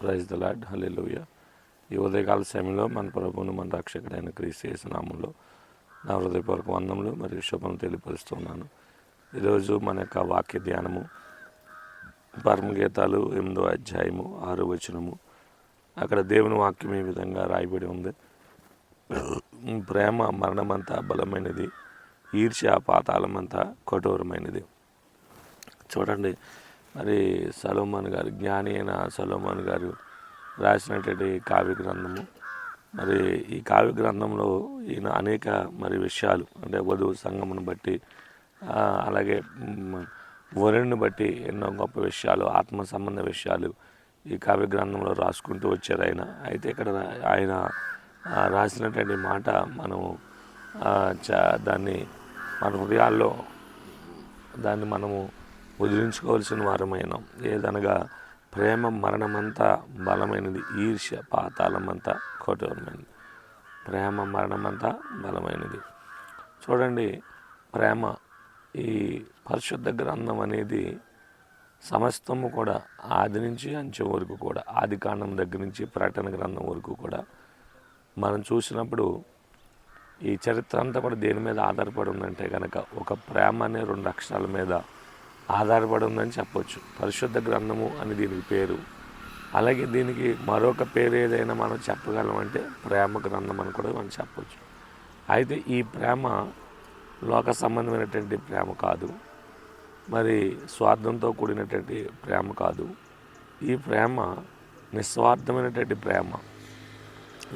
Praise the lord హల్లెలూయ ఈ ఉదయకాల సమయంలో మన ప్రభువును మన రక్షకుడైన క్రీస్తు నామంలో నా హృదయపూర్వక వందములు మరియు శుభం తెలియపరుస్తున్నాను. ఈరోజు మన యొక్క వాక్య ధ్యానము పరమగీతాలు ఎనిమిదో అధ్యాయము ఆరు వచనము. అక్కడ దేవుని వాక్యం ఈ విధంగా రాయబడి ఉంది. ప్రేమ మరణమంతా బలమైనది ఈర్ష్య పాతాళమంతా కఠోరమైనది. చూడండి మరి సలోమాన్ గారు జ్ఞాని అయిన సలోమాన్ గారు రాసినటువంటి కావ్య గ్రంథము. మరి ఈ కావ్య గ్రంథంలో ఈయన అనేక మరి విషయాలు అంటే వధువు సంఘమును బట్టి అలాగే వరుణ్ని వరుణ్ణి బట్టి ఎన్నో గొప్ప విషయాలు ఆత్మ సంబంధ విషయాలు ఈ కావ్య గ్రంథంలో రాసుకుంటూ వచ్చారు ఆయన. అయితే ఇక్కడ ఆయన రాసినటువంటి మాట మనం దాన్ని మన హృదయాల్లో దాన్ని మనము వదిలించుకోవాల్సిన వారమైనాం. ఏదనగా ప్రేమ మరణమంతా బలమైనది ఈర్ష్య పాతాళమంతా కఠోరమైనది. ప్రేమ మరణమంతా బలమైనది. చూడండి ప్రేమ ఈ పరిశుద్ధ గ్రంథం అనేది సమస్తము కూడా ఆది నుంచి అంచెం వరకు కూడా ఆది కాండం దగ్గర నుంచి ప్రకటన గ్రంథం వరకు కూడా మనం చూసినప్పుడు ఈ చరిత్ర అంతా కూడా దేని మీద ఆధారపడి ఉందంటే కనుక ఒక ప్రేమ అనే రెండు అక్షరాల మీద ఆధారపడి ఉందని చెప్పొచ్చు. పరిశుద్ధ గ్రంథము అని దీనికి పేరు. అలాగే దీనికి మరొక పేరు ఏదైనా మనం చెప్పగలమంటే ప్రేమ గ్రంథం అని కూడా మనం చెప్పొచ్చు. అయితే ఈ ప్రేమ లోక సంబంధమైనటువంటి ప్రేమ కాదు. మరి స్వార్థంతో కూడినటువంటి ప్రేమ కాదు. ఈ ప్రేమ నిస్వార్థమైనటువంటి ప్రేమ.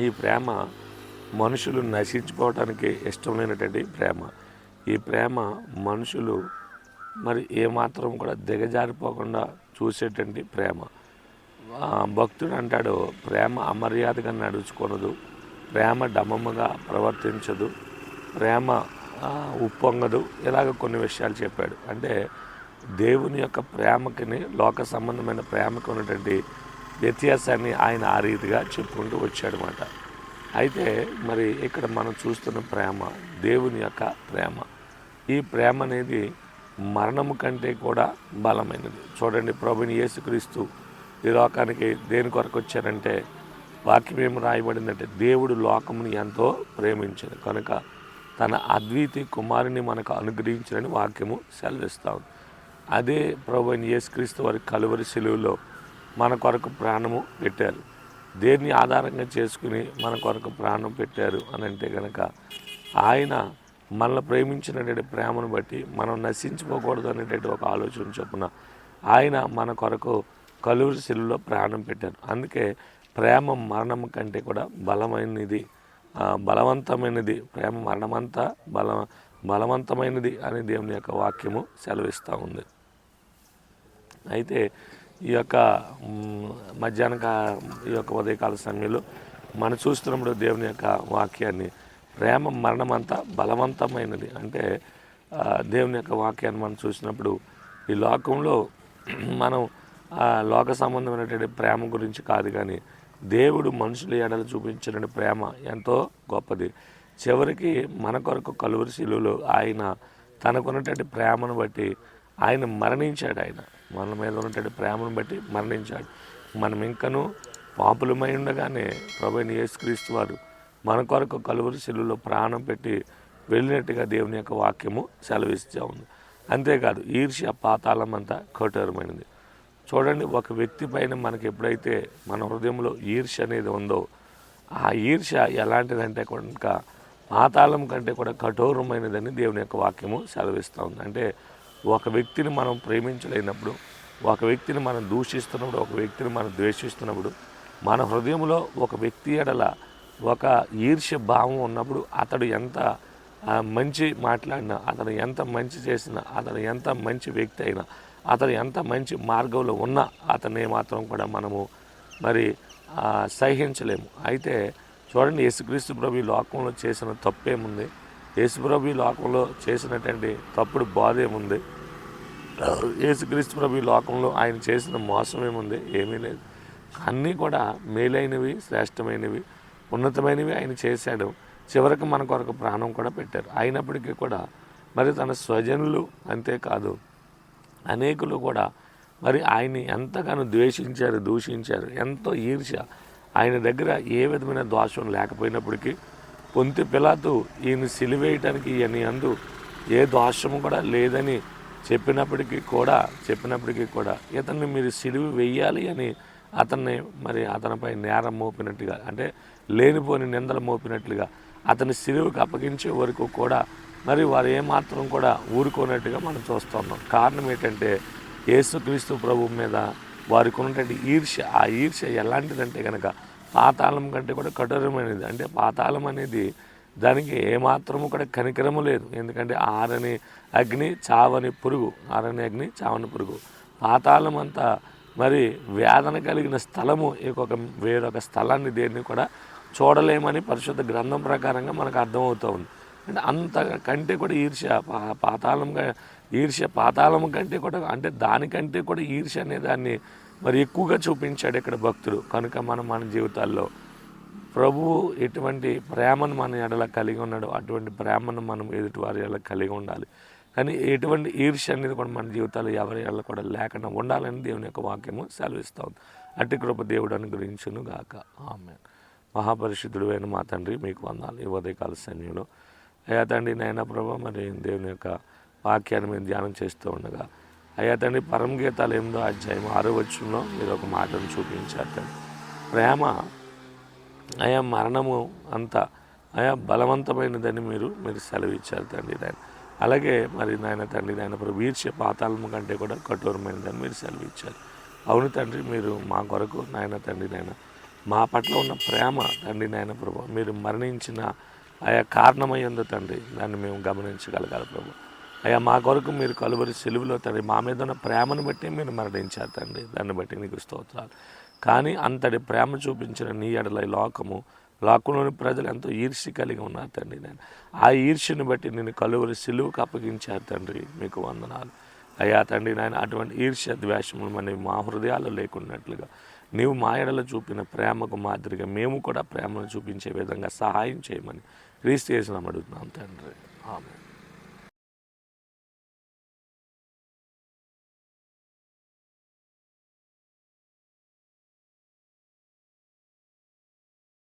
ఈ ప్రేమ మనుషులు నశించుకోవటానికి ఇష్టం లేనటువంటి ప్రేమ. ఈ ప్రేమ మనుషులు మరి ఏమాత్రం కూడా దిగజారిపోకుండా చూసేటువంటి ప్రేమ. భక్తుడు అంటాడు ప్రేమ అమర్యాదగా నడుచుకొనదు ప్రేమ డమముగా ప్రవర్తించదు ప్రేమ ఉప్పొంగదు. ఇలాగ కొన్ని విషయాలు చెప్పాడు. అంటే దేవుని యొక్క ప్రేమకిని లోక సంబంధమైన ప్రేమకు ఉన్నటువంటి వ్యత్యాసాన్ని ఆయన ఆ రీతిగా చెప్పుకుంటూ వచ్చాడనమాట అయితే మరి ఇక్కడ మనం చూస్తున్న ప్రేమ దేవుని యొక్క ప్రేమ. ఈ ప్రేమ అనేది మరణము కంటే కూడా బలమైనది. చూడండి ప్రభుని యేసుక్రీస్తు ఈ లోకానికి దేని కొరకు వచ్చారంటే వాక్యం ఏమి రాయబడిందంటే దేవుడు లోకముని ఎంతో ప్రేమించాడు. కనుక తన అద్వితీయ కుమారుని మనకు అనుగ్రహించాలని వాక్యము సెలవిస్తా ఉంది. అదే ప్రభు అయిన యేసుక్రీస్తు వారి కలువరి సెలువులో మన కొరకు ప్రాణము పెట్టారు. దేన్ని ఆధారంగా చేసుకుని మన కొరకు ప్రాణం పెట్టారు అని అంటే కనుక ఆయన మనల్ని ప్రేమించినటువంటి ప్రేమను బట్టి మనం నశించుకోకూడదు అనేటువంటి ఒక ఆలోచన చొప్పున ఆయన మన కొరకు కలూరు శిలులో ప్రాణం పెట్టారు. అందుకే ప్రేమ మరణం కంటే కూడా బలమైనది. బలవంతమైనది. ప్రేమ మరణమంతా బల బలవంతమైనది అని దేవుని యొక్క వాక్యము సెలవిస్తూ ఉంది. అయితే ఈ యొక్క మధ్యాహ్నక మధ్యాహ్న ఈ యొక్క ఉదయకాల సమయంలో మనం చూస్తున్నప్పుడు దేవుని యొక్క వాక్యాన్ని ప్రేమ మరణం అంతా బలవంతమైనది. అంటే దేవుని యొక్క వాక్యాన్ని మనం చూసినప్పుడు ఈ లోకంలో మనం లోక సంబంధమైనటువంటి ప్రేమ గురించి కాదు కానీ దేవుడు మనుషుల ఎడలు చూపించిన ప్రేమ ఎంతో గొప్పది. చివరికి మన కొరకు కలువరి శిలువలో ఆయన తనకున్నటువంటి ప్రేమను బట్టి ఆయన మరణించాడు ఆయన. మన మీద ఉన్నటువంటి ప్రేమను బట్టి మరణించాడు. మనం ఇంకనూ పాపులమై ఉండగానే ప్రభు యేసుక్రీస్తు వారు మన కొరకు కలువరి శిలువలో ప్రాణం పెట్టి వెళ్ళినట్టుగా దేవుని యొక్క వాక్యము సెలవిస్తూ ఉంది. అంతేకాదు ఈర్ష్య పాతాళం అంతా కఠోరమైనది. చూడండి ఒక వ్యక్తి పైన మనకి ఎప్పుడైతే మన హృదయంలో ఈర్ష్య అనేది ఉందో ఆ ఈర్ష ఎలాంటిదంటే కనుక పాతాళం కంటే కూడా కఠోరమైనదని దేవుని యొక్క వాక్యము సెలవిస్తూ ఉంది. అంటే ఒక వ్యక్తిని మనం ప్రేమించలేనప్పుడు ఒక వ్యక్తిని మనం దూషిస్తున్నప్పుడు ఒక వ్యక్తిని మనం ద్వేషిస్తున్నప్పుడు మన హృదయంలో ఒక వ్యక్తి ఎడల ఒక ఈర్ష్య భావం ఉన్నప్పుడు అతడు ఎంత మంచి మాట్లాడినా అతను ఎంత మంచి చేసినా అతను ఎంత మంచి వ్యక్తి అయినా అతను ఎంత మంచి మార్గంలో ఉన్నా అతన్ని మాత్రం కూడా మనము మరి సహించలేము. అయితే చూడండి యేసుక్రీస్తు ప్రభు లోకంలో చేసిన తప్పేముంది? యేసుప్రభు లోకంలో చేసినటువంటి తప్పుడు బాధ ఏముంది యేసుక్రీస్తు ప్రభు లోకంలో ఆయన చేసిన మోసం ఏముంది ఏమీ లేదు. అన్నీ కూడా మేలైనవి శ్రేష్టమైనవి. ఉన్నతమైనవి ఆయన చేశాడు. చివరికి మన కొరకు ప్రాణం కూడా పెట్టారు. అయినప్పటికీ కూడా మరి తన స్వజనులు అంతేకాదు అనేకులు కూడా మరి ఆయన్ని ఎంతగానో ద్వేషించారు దూషించారు ఎంతో ఈర్ష్య ఆయన దగ్గర ఏ విధమైన దోషం లేకపోయినప్పటికీ పొంతి పిలాతు ఈయన సిలివేయటానికి ఈయన అందు ఏ దోషము కూడా లేదని చెప్పినప్పటికీ కూడా చెప్పినప్పటికీ కూడా ఇతన్ని మీరు సిలువ వెయ్యాలి అని అతన్ని మరి అతనిపై నేరం మోపినట్టుగా అంటే లేనిపోని నిందలు మోపినట్లుగా అతని సిలువకు అప్పగించే వరకు కూడా మరి వారు ఏమాత్రం కూడా ఊరుకోనట్టుగా మనం చూస్తున్నాం. కారణం ఏంటంటే యేసుక్రీస్తు ప్రభు మీద వారికి ఉన్నటువంటి ఈర్ష్య ఆ ఈర్ష్య ఎలాంటిదంటే కనుక పాతాళం కంటే కూడా కఠోరమైనది. అంటే పాతాళం అనేది దానికి ఏమాత్రము కూడా కనికరము లేదు. ఎందుకంటే ఆరని అగ్ని చావని పురుగు ఆరని అగ్ని చావని పురుగు. పాతాళం అంతా మరి వేదన కలిగిన స్థలము ఇంకొక వేరొక స్థలాన్ని దేన్ని కూడా చూడలేమని పరిశుద్ధ గ్రంథం ప్రకారంగా మనకు అర్థమవుతూ ఉంది. అంటే అంత కంటే కూడా ఈర్ష్య పాతాళం పాతాళంగా ఈర్ష్య పాతాళం కంటే కూడా అంటే దానికంటే కూడా ఈర్ష్య అనే దాన్ని మరి ఎక్కువగా చూపించాడు ఇక్కడ భక్తుడు. కనుక మనం మన జీవితాల్లో ప్రభువు ఎటువంటి ప్రేమను మన ఎడల కలిగి ఉన్నాడో అటువంటి ప్రేమను మనం ఎదుటి వారి ఎడల కలిగి ఉండాలి. కానీ ఎటువంటి ఈర్ష్య అనేది కూడా మన జీవితాలు ఎవరి ఎడల కూడా లేకుండా ఉండాలని దేవుని యొక్క వాక్యము సెలవిస్తూ ఉంది. అట్టి కృప దేవుడు అనుగ్రహించును గాక. ఆమె మహాపరిశుద్ధుడు అయిన మా తండ్రి మీకు వందాలు. ఈ ఉదయకాల సమయంలో అయ్యా తండ్రి నాయన ప్రభ మరి దేవుని యొక్క వాక్యాన్ని మేము ధ్యానం చేస్తూ ఉండగా. అయ్యా తండ్రి పరమ గీతాలు ఎనిమిదో అధ్యాయం ఆరో వచ్చంలో మీరు ఒక మాటను చూపించారు తండ్రి. ప్రేమ అయా మరణము అంత అయా బలవంతమైనదని మీరు మీరు సెలవిచ్చారు తండ్రి నాయన. అలాగే మరి నాయన తండ్రి నాయన ప్రభు ఈర్ష్య పాతాళము కంటే కూడా కఠోరమైనదని మీరు సెలవిచ్చారు. అవును తండ్రి మీరు మా కొరకు నాయన తండ్రి నాయన మా పట్ల ఉన్న ప్రేమ తండ్రి నాయన ప్రభు మీరు మరణించిన ఆయా కారణమయ్యిందో తండ్రి దాన్ని మేము గమనించగలగాలి ప్రభు. అయ్యా మా కొరకు మీరు కలువరి సెలువులో తండ్రి మా మీద ఉన్న ప్రేమను బట్టి మీరు మరణించారు తండ్రి దాన్ని బట్టి నీకు స్తోత్రాలు. కానీ అంతటి ప్రేమ చూపించిన నీ ఎడల లోకము లోకంలోని ప్రజలు ఎంతో ఈర్ష్య కలిగి ఉన్నారు తండ్రి నేను. ఆ ఈర్ష్యను బట్టి నేను కలువరి సిలువుకు అప్పగించారు తండ్రి మీకు వందనాలు. అయ్యా తండ్రి నాయన అటువంటి ఈర్ష్య ద్వేషములు మన మా హృదయాల్లో లేకున్నట్లుగా నీవు మా ఎడల చూపిన ప్రేమకు మాదిరిగా మేము కూడా ప్రేమను చూపించే విధంగా సహాయం చేయమని క్రీస్తు చేసిన అడుగుతున్నాం తండ్రి. ఆమె